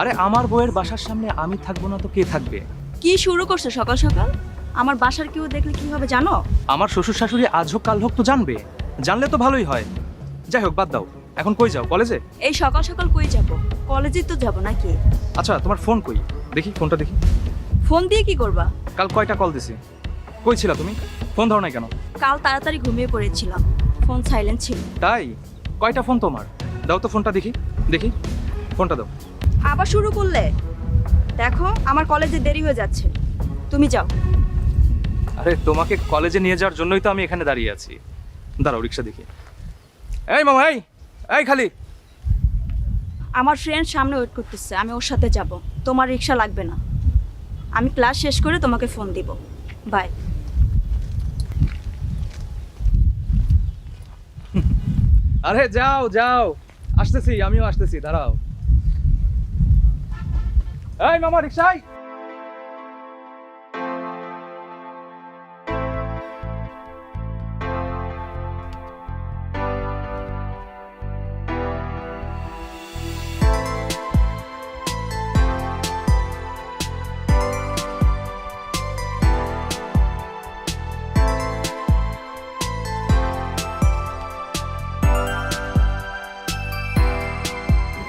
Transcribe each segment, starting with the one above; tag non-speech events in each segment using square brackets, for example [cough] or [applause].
আরে আমার বউয়ের বাসার সামনে আমি থাকব না তো কে থাকবে? কি শুরু করছ সকাল সকাল? আমার বাসার কেউ দেখলে কি হবে জানো? আমার শ্বশুর শাশুড়ি আজ হোক কাল হোক তো জানবে। জানলে তো ভালোই হয়। যাই হোক বাদ দাও। এখন কই যাও? কলেজে? এই সকাল সকাল কই যাব? কলেজে তো যাব নাকি? আচ্ছা তোমার ফোন কই? দেখি ফোনটা দেখি। ফোন দিয়ে কি করবা? কাল কয়টা কল দিছি? কই ছিলা তুমি? ফোন ধরো না কেন? কাল তাড়াতাড়ি ঘুমিয়ে পড়েছিলাম। ফোন সাইলেন্ট ছিল। তাই? কয়টা ফোন তোমার? দাও তো ফোনটা দেখি। দেখি। ফোনটা দাও। আবার শুরু করলে? দেখো আমার কলেজে দেরি হয়ে যাচ্ছে। তুমি যাও। আরে তোমাকে কলেজে নিয়ে যাওয়ার জন্যই তো আমি এখানে দাঁড়িয়ে আছি। দাঁড়াও রিক্সা দেখি। এই মামা এই এই খালি। আমার ফ্রেন্ড সামনে ওয়েট করতেছে আমি ওর সাথে যাব। তোমার রিক্সা লাগবে না। আমি ক্লাস শেষ করে তোমাকে ফোন দিব। বাই আরে যাও যাও। আসতেছি আমিও আসতেছি দাঁড়াও। এই মামা রিক্সাই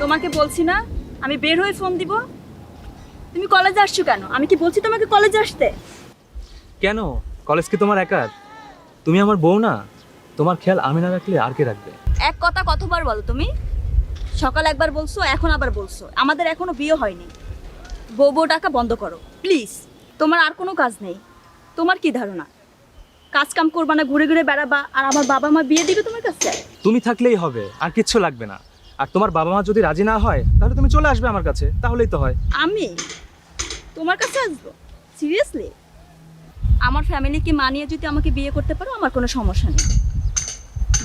তোমাকে বলছি না আমি বের হয়ে ফোন দিব। তুমি কলেজে আসছো কেন? আমি কি বলছি তোমাকে কলেজে আসতে? কেন? কলেজ কি তোমার একার? তুমি আমার বউ না? তোমার খেয়াল আমি না রাখলে আর কে রাখবে? এক কথা কতবার বলো তুমি? সকাল একবার বলছো এখন আবার বলছো। আমাদের এখনও বিয়ে হয়নি। বউ বউ টাকা বন্ধ করো। প্লিজ তোমার আর কোনো কাজ নেই। তোমার কি ধারণা? কাজ কাম করবা না ঘুরে ঘুরে বেড়াবা আর আমার বাবা মা বিয়ে দিবে তোমার কাছে? তুমি থাকলেই হবে আর কিচ্ছু লাগবে না। আর তোমার বাবা মা যদি রাজি না হয় তাহলে তুমি চলে আসবে আমার কাছে তাহলেই তো হয়। আমি? তোমার কাছে আসব? সিরিয়াসলি আমার ফ্যামিলিকে মানিয়ে যদি আমাকে বিয়ে করতে পারো আমার কোনো সমস্যা নেই।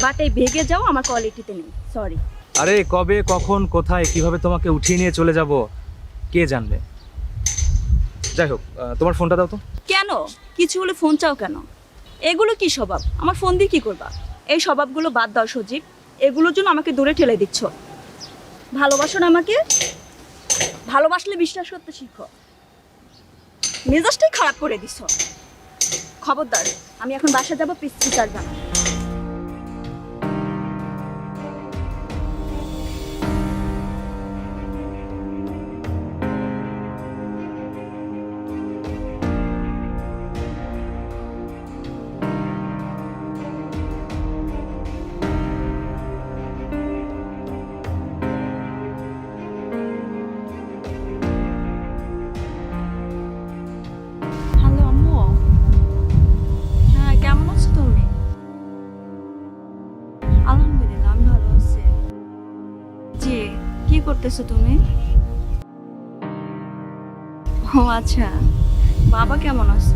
বাট এই ভেগে যাও আমার কোয়ালিটিতে নেই। সরি আরে কবে কখন কোথায় কীভাবে তোমাকে উঠিয়ে নিয়ে চলে যাব কে জানবে? যাই হোক আহ, তোমার ফোনটা দাও তো। কেন? কিছু হলে ফোন চাও কেন? এগুলো কি স্বভাব? আমার ফোন দিয়ে কি করবা? এই স্বভাবগুলো বাদ দাও সজীব। এগুলোর জন্য আমাকে দূরে ঠেলে দিচ্ছ। ভালোবাসো না আমাকে। ভালোবাসলে বিশ্বাস করতে শিখো। মেজাজটাই খারাপ করে দিছ। খবরদার, আমি এখন বাসা যাব পিস্তি চার জানা করতেছো তুমি? ও আচ্ছা। বাবা কেমন আছে?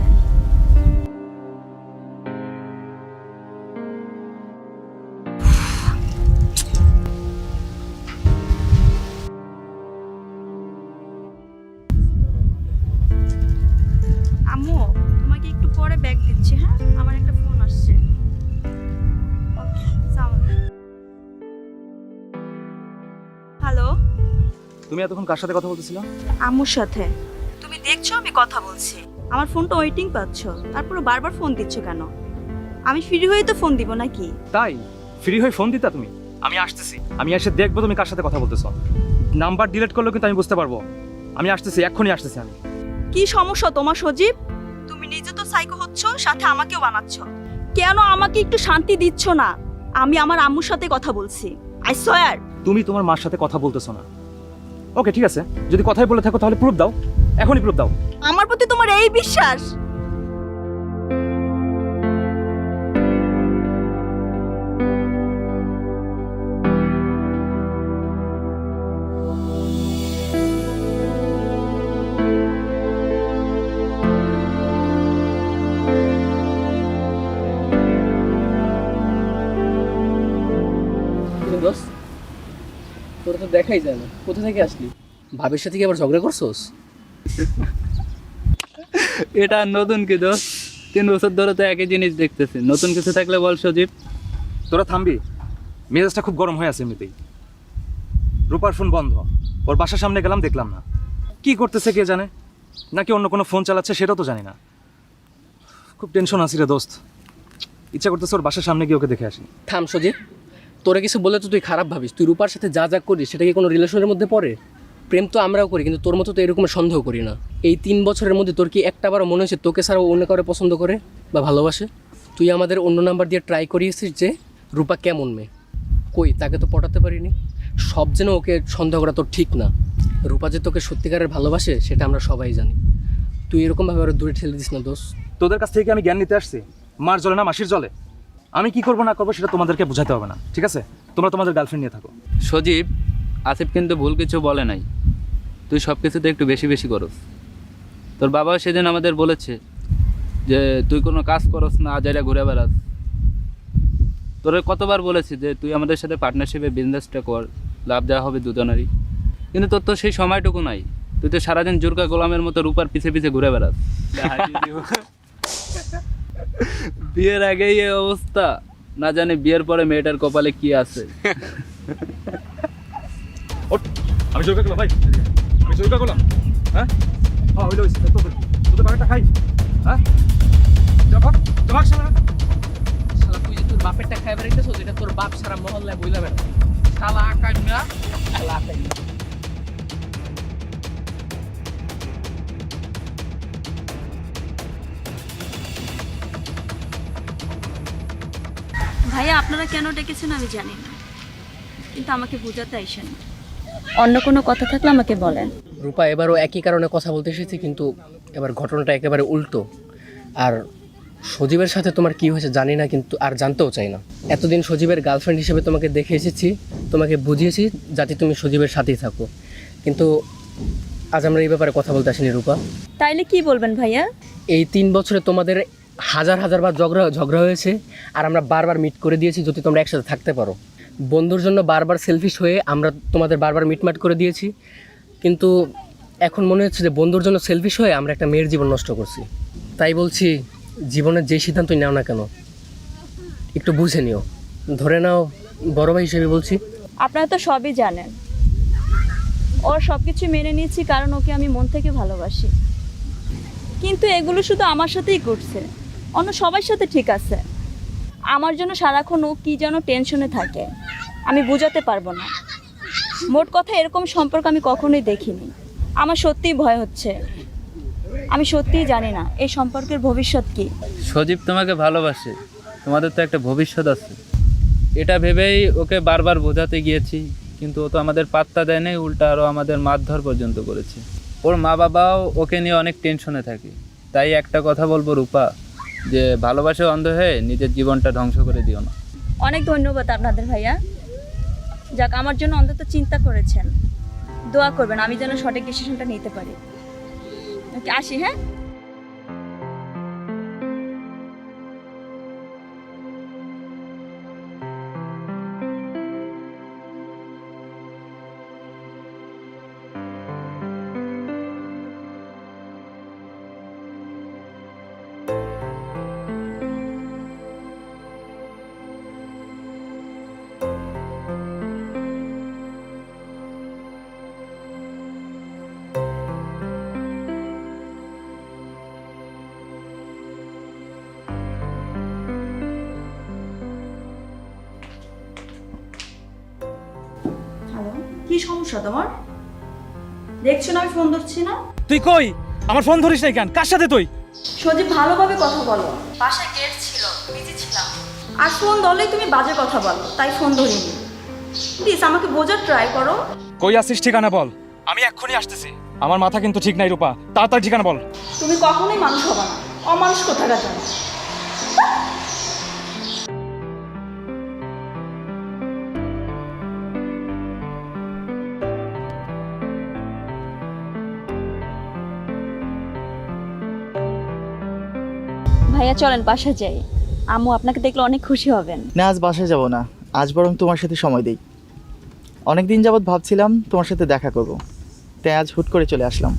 তুমি এতক্ষণ কার সাথে কথা বলতেছিলা? আম্মুর সাথে। তুমি দেখছ আমি কথা বলছি। আমার ফোনটা ওয়েটিং পাচ্ছ। তারপরে বারবার ফোন দিচ্ছ কেন? আমি ফ্রি হয়ে তো ফোন দিব নাকি? তাই? ফ্রি হয়ে ফোন দিতা তুমি? আমি আসতেছি। আমি এসে দেখব তুমি কার সাথে কথা বলতেছো। নাম্বার ডিলিট করলেও কিন্তু আমি বুঝতে পারব। আমি আসতেছি এক্ষুনি আসতেছি আমি। কি সমস্যা তোমার সজীব? তুমি নিজে তো সাইকো হচ্ছ সাথে আমাকেও বানাচ্ছ। কেন আমাকে একটু শান্তি দিচ্ছ না? আমি আমার আম্মুর সাথে কথা বলছি। আই সোয়ার তুমি তোমার মার সাথে কথা বলতেছো না। ওকে, ঠিক আছে। যদি কথাই বলে থাকো, তাহলে প্রুফ দাও। এখনই প্রুফ দাও। আমার প্রতি তোমার এই বিশ্বাস? দেখাই যায় না। কোথা থেকে আসলি? ভাবির সাথে কি আবার ঝগড়া করছোস? এটা নতুন কি দোষ তিন বছর ধরে তো একই জিনিস দেখতেছি। নতুন কিছু থাকলে বল সজীব। তোরা থামবি। মেজাজটা খুব গরম হয়ে আছে এমনিতেই। রূপার ফোন বন্ধ। ওর বাসার সামনে গেলাম দেখলাম না। কি করতেছে কে জানে? নাকি অন্য কোনো ফোন চালাচ্ছে সেটাও তো জানি না। খুব টেনশন আছি রে দোস্ত। ইচ্ছা করতেছে ওর বাসার সামনে গিয়ে ওকে দেখে আসি। থাম সজিব। তোরা কিছু বলে তো তুই খারাপ ভাবিস। তুই রূপার সাথে যা যা করিস, সেটা কি কোনো রিলেশনের মধ্যে পড়ে? প্রেম তো আমরাও করি, কিন্তু তোর মতো তো এরকম সন্দেহ করি না। এই তিন বছরের মধ্যে তোর কি একটাবারও মনে হয়েছে তোকে ছাড়াও অন্য কারও পছন্দ করে বা ভালোবাসে? তুই আমাদের অন্য নাম্বার দিয়ে ট্রাই করিয়েছিস যে রূপা কেমন মেয়ে। কই, তাকে তো পটাতে পারিনি। সব যেন ওকে সন্দেহ করা তোর ঠিক না। রূপা যে তোকে সত্যিকারের ভালোবাসে, সেটা আমরা সবাই জানি। তুই এরকমভাবে আরও দূরে ঠেলে দিস না দোষ তোদের কাছ থেকে আমি জ্ঞান নিতে আসছি। মার জলে না, মাসির জলে। আমি কি করব না করব সেটা তোমাদেরকে বোঝাতে হবে না ঠিক আছে? তোমরা তোমাদের গার্লফ্রেন্ড নিয়ে থাকো। সজীব আসিফ কিন্তু ভুল কিছু বলে নাই। তুই সব কিছুতে একটু বেশি বেশি করস। তোর বাবাও সেদিন আমাদের বলেছে যে তুই কোনো কাজ করস না আজাইরা ঘুরে বেড়াস। তোরে কতবার বলেছি যে তুই আমাদের সাথে পার্টনারশিপে বিজনেসটা কর লাভ দেওয়া হবে দুজনেরই। কিন্তু তোর তো সেই সময়টুকু নাই। তুই তো সারাদিন জুরকা গোলামের মতো রূপার পিছে পিছে ঘুরে বেড়াস। [laughs] বিয়ের আগেই এই অবস্থা। না জানি বিয়ের পরে মেয়েটার কপালে কি আছে। আমি জোরকা করলাম ভাই। আমি করলাম। হ্যাঁ? হ্যাঁ তোদের। বাগানটা খাই। হ্যাঁ? যাবা যাবা সামনে শালা। তুই যে তোর বাপেরটা খাই বেড়াইতেছ যেটা তোর বাপ সারা মহল্লায় বইলা বেড়া শালা আকাশ না শালা আকাশ ভাইয়া আপনারা কেন ডেকেছেন আমি জানি না। কিন্তু আমাকে বোঝাতে আইসেন অন্য কোনো কথা থাকলে আমাকে বলেন। রূপা এবারও একই কারণে কথা বলতে এসেছি কিন্তু এবার ঘটনাটা একেবারে উল্টো। আর সজীবের সাথে তোমার কি হয়েছে জানি না কিন্তু আর জানতেও চাই না। এতদিন সজীবের গার্লফ্রেন্ড হিসেবে তোমাকে দেখে এসেছি তোমাকে বুঝিয়েছি যাতে তুমি সজীবের সাথেই থাকো। কিন্তু আজ আমরা এই ব্যাপারে কথা বলতে আসিনি রূপা। তাইলে কি বলবেন ভাইয়া? এই তিন বছরে তোমাদের হাজার হাজার বার ঝগড়া ঝগড়া হয়েছে আর আমরা বারবার মিট করে দিয়েছি যদি তোমরা একসাথে থাকতে পারো। বন্ধুর জন্য বারবার সেলফিশ হয়ে আমরা তোমাদের বারবার মিটমাট করে দিয়েছি। কিন্তু এখন মনে হচ্ছে যে বন্ধুর জন্য সেলফিশ হয়ে আমরা একটা মেয়ের জীবন নষ্ট করছি। তাই বলছি, জীবনের যে সিদ্ধান্তই নাও না কেন, একটু বুঝে নিও। ধরে নাও, বড় ভাই হিসেবে বলছি। আপনারা তো সবই জানেন। ওর সব কিছু মেনে নিয়েছি কারণ ওকে আমি মন থেকে ভালোবাসি। কিন্তু এগুলো শুধু আমার সাথেই ঘটছে। অন্য সবার সাথে ঠিক আছে। আমার জন্য সারাক্ষণ ও কী যেন টেনশনে থাকে। আমি বোঝাতে পারব না। মোট কথা এরকম সম্পর্ক আমি কখনোই দেখিনি। আমার সত্যিই ভয় হচ্ছে। আমি সত্যিই জানি না এই সম্পর্কের ভবিষ্যৎ কী। সজীব তোমাকে ভালোবাসে। তোমাদের তো একটা ভবিষ্যৎ আছে। এটা ভেবেই ওকে বারবার বোঝাতে গিয়েছি, কিন্তু ও তো আমাদের পাত্তা দেয় নাই, উল্টা আরও আমাদের মারধর পর্যন্ত করেছে। ওর মা বাবাও ওকে নিয়ে অনেক টেনশনে থাকে। তাই একটা কথা বলব রূপা যে ভালোবাসে অন্ধ হয়ে নিজের জীবনটা ধ্বংস করে দিও না। অনেক ধন্যবাদ আপনাদের ভাইয়া। যাক, আমার জন্য অন্তত চিন্তা করেছেন। দোয়া করবেন, আমি যেন সঠিক ডিসিশনটা নিতে পারি। আসি হ্যাঁ? সমস্যা তোমার? দেখছ না আমি ফোন ধরছি না? তুই কই? আমার ফোন ধরিস নাই কেন? কার সাথে তুই? সজীব ভালোভাবে কথা বলো। বাসায় গেট ছিল বিজি ছিলাম। আর ফোন ধরলেই তুমি বাজে কথা বলো তাই ফোন ধরিনি। প্লিজ আমাকে বোঝার ট্রাই করো। কই আসিস ঠিকানা বল। আমি এক্ষুনি আসতেছি। আমার মাথা কিন্তু ঠিক নাই রূপা। তাড়াতাড়ি ঠিকানা বল। তুমি কখনোই মানুষ হবে না। অমানুষ কোথাকার জানো? ভাইয়া চলেন বাসা যাই। আম্মু আপনাকে দেখলে অনেক খুশি হবেন। না আজ বাসায় যাব না। আজ বরং তোমার সাথে সময় দিই। অনেক দিন যাবৎ ভাবছিলাম তোমার সাথে দেখা করব। তাই আজ হুট করে চলে আসলাম।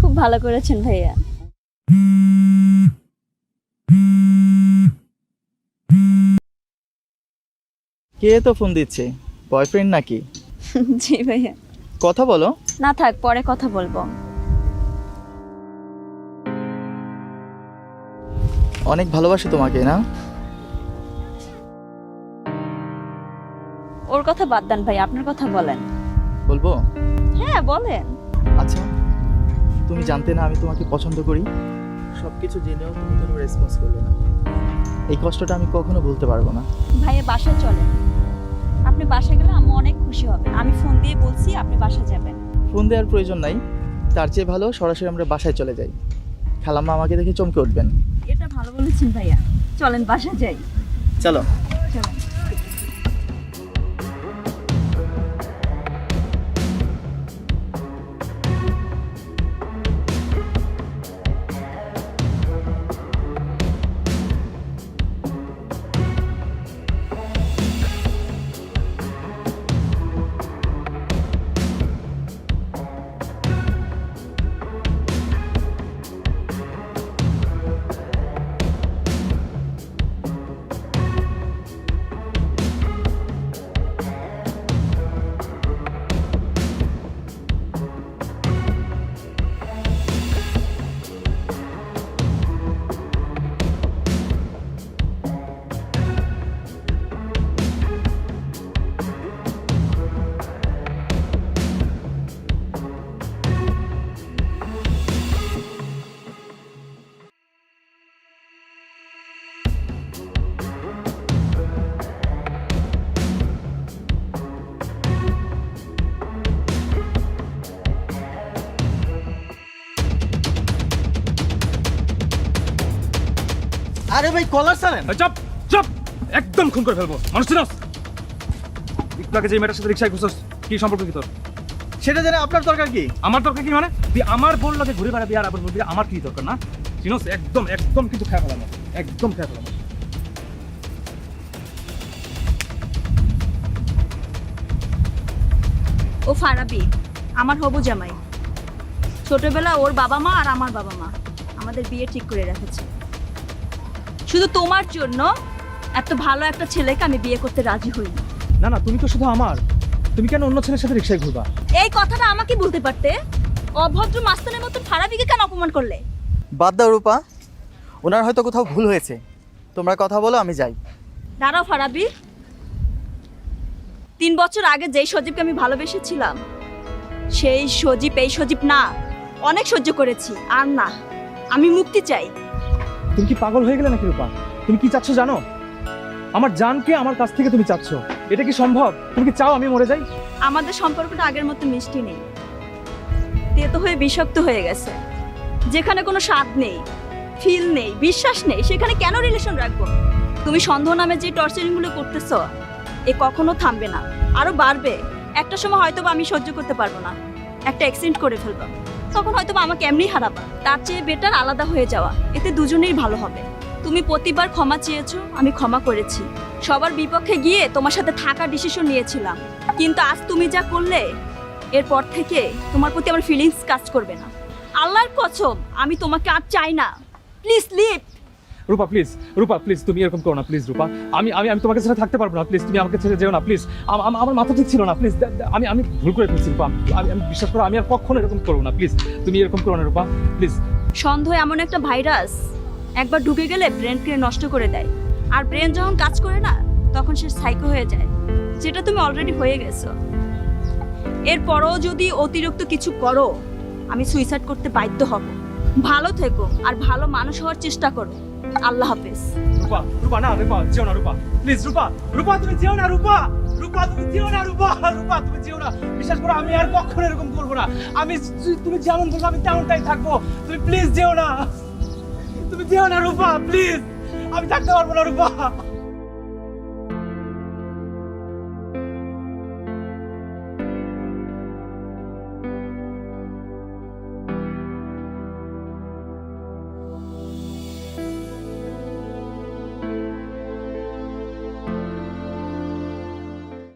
খুব ভালো করেছেন ভাইয়া। কে তো ফোন দিচ্ছে? বয়ফ্রেন্ড নাকি? [laughs] জি ভাইয়া। কথা বলো। না থাক পরে কথা বলব। অনেক ভালোবাসি তোমাকে না? ওর কথা বাদ দেন ভাই আপনার কথা বলেন। বলব? হ্যাঁ বলেন। আচ্ছা তুমি জানতে না আমি তোমাকে পছন্দ করি সব কিছু জেনেও তুমি কোনো রেসপন্স করলে না। এই কষ্টটা আমি কখনো ভুলতে পারব না। ভাইয়া বাসায় চলেন। আপনি বাসায় গেলে আম্মু অনেক খুশি হবে। আমি ফোন দিয়ে বলছি আপনি বাসায় যাবেন। ফোন দেওয়ার প্রয়োজন নাই। তার চেয়ে ভালো সরাসরি আমরা বাসায় চলে যাই। খালাম্মা আমাকে দেখে চমকে উঠবেন। এটা ভালো বলেছেন ভাইয়া। চলেন বাসা যাই। চলো। ভাই কলার চপ চপ। একদম খুন করে ফেলব। মানুষ চিনস একটু আগে যে মেয়েটার সাথে রিক্সায় কি সম্পর্ক কি তোর? সেটা জেনে আপনার দরকার কি? আমার দরকার কি মানে? তুই আমার বোন লাগে ঘুরে বেড়াবি আর আবার বলবি আমার কি দরকার না? চিনস একদম একদম কিন্তু খেয়া ফেলাম একদম খেয়া ফেলাম ও ফারাবি আমার হবু জামাই। ছোটবেলা ওর বাবা মা আর আমার বাবা মা। আমাদের বিয়ে ঠিক করে রেখেছে। শুধু তোমার জন্য এত ভালো একটা ছেলেকে আমি বিয়ে করতে রাজি হইনি না না তুমি তো শুধু আমার। তুমি কেন অন্য ছেলের সাথে রিক্সায় ঘুরবা? এই কথাটা আমাকে বলতে পারতে? অভদ্র মাস্তানের মতন ফারাবিকে কেন অপমান করলে? বাদ দাও রূপা। ওনার হয়তো কোথাও ভুল হয়েছে। তোমরা কথা বলো আমি যাই। দাঁড়াও ফারাবি। তিন বছর আগে যেই সজীবকে আমি ভালোবেসেছিলাম সেই সজীব এই সজীব না অনেক সহ্য করেছি। আর না আমি মুক্তি চাই। তুমি কি পাগল হয়ে গেলে নাকি রূপা? তুমি কি চাচ্ছ জানো? আমার জানকে আমার কাছ থেকে তুমি চাচ্ছ। এটা কি সম্ভব? তুমি কি চাও আমি মরে যাই? আমাদের সম্পর্কটা আগের মতো মিষ্টি নেই। তেতো হয়ে বিষাক্ত হয়ে গেছে। যেখানে কোনো স্বাদ নেই ফিল নেই, বিশ্বাস নেই, সেখানে কেন রিলেশন রাখব? তুমি সন্দেহ নামে যে টর্চারিংগুলো করতেছো, এ কখনো থামবে না। আরও বাড়বে। একটা সময় হয়তো আমি সহ্য করতে পারব না। একটা অ্যাক্সিডেন্ট করে ফেলব। তখন হয়তো আমাকে এমনি হারাবা। তার চেয়ে বেটার আলাদা হয়ে যাওয়া। এতে দুজনেই ভালো হবে। তুমি প্রতিবার ক্ষমা চেয়েছো, আমি ক্ষমা করেছি। সবার বিপক্ষে গিয়ে তোমার সাথে থাকার ডিসিশন নিয়েছিলাম। কিন্তু আজ তুমি যা করলে, এরপর থেকে তোমার প্রতি আমার ফিলিংস কাজ করবে না। আল্লাহর কসম, আমি তোমাকে আর চাই না। Please leave Rupa please Rupa please তুমি এরকম করো না প্লিজ রূপা। আমি আমি আমি তোমাকে ছেড়ে থাকতে পারব না প্লিজ তুমি আমাকে ছেড়ে যেও না প্লিজ আমার মাথা ঠিক ছিল না প্লিজ আমি আমি ভুল করে ফেলছি, রূপা। আমি আমি বিশ্বাস করো, আমি আর কখনো এরকম করব না প্লিজ তুমি এরকম করো না, রূপা প্লিজ সন্দেহ এমন একটা ভাইরাস, একবার ঢুকে গেলে ব্রেনকে নষ্ট করে দেয়। আর ব্রেন যখন কাজ করে না, তখন সে সাইকো হয়ে যায়, যেটা তুমি অলরেডি হয়ে গেছো। এরপরও যদি অতিরিক্ত কিছু করো, আমি সুইসাইড করতে বাধ্য হব। ভালো থেকো, আর ভালো মানুষ হওয়ার চেষ্টা করো। আল্লাহ হাফেজ। রূপা রূপা না, রূপা, যেও না, রূপা। প্লিজ রূপা রূপা, তুমি যেও না, রূপা। রূপা, তুমি যেও না, রূপা। রূপা, তুমি যেও না। বিশ্বাস করো, আমি আর কখনো এরকম করব না। আমি তুমি যেমন বলব, আমি তেমনটাই থাকব। তুমি প্লিজ যেও না। তুমি যেও না, রূপা প্লিজ আমি থাকতে পারব না, রূপা।